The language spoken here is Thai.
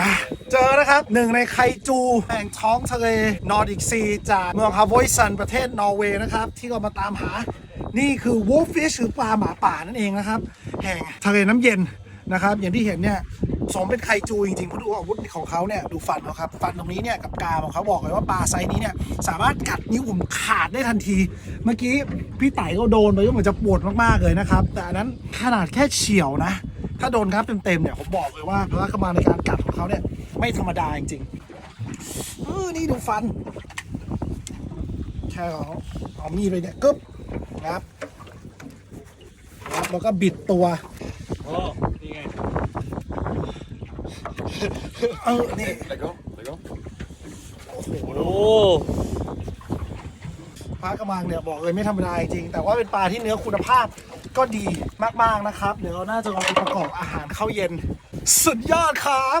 นะเจอนะครับหนึ่งในไคจูแห่งท้องทะเลนอร์ดิกซีจากเมืองฮาวอยซันประเทศนอร์เวย์นะครับ ที่เรามาตามหานี่คือ wolfish หรือปลาหมาป่านั่นเองนะครับ แห่งทะเลน้ำเย็นนะครับ อย่างที่เห็นเนี่ยสมเป็นไคจูจริงๆเพราะดูอาวุธของเขาเนี่ยดูฟันเขาครับฟันตรงนี้เนี่ยกับกรามของเขาบอกเลยว่าปลาไซนี้เนี่ยสามารถกัดนิ้วผมขาดได้ทันที เมื่อกี้พี่ไต่ก็โดนไปก็เหมือนจะปวดมากๆเลยนะครับ แต่อันนั้นขนาดแค่เฉียวนะ ถ้าโดนครับเต็มๆเนี่ยผมบอกเลยว่าพละกำลังในการกัดของเขาเนี่ย ไม่ธรรมดาจริงๆเออนี่ดูฟันแค่เอาเอามีดไปเนี่ยกึ๊บนะครับครับแล้วก็บิดตัวโอ้นี่ไง เออนี่ Let go. Let go. โอ้โห โอ้ ปลากระมังเนี่ยบอกเลยไม่ธรรมดาจริงแต่ว่าเป็นปลาที่เนื้อคุณภาพก็ดีมากๆนะครับ เดี๋ยวเราน่าจะลองไปประกอบอาหารข้าวเย็น สุดยอดครับ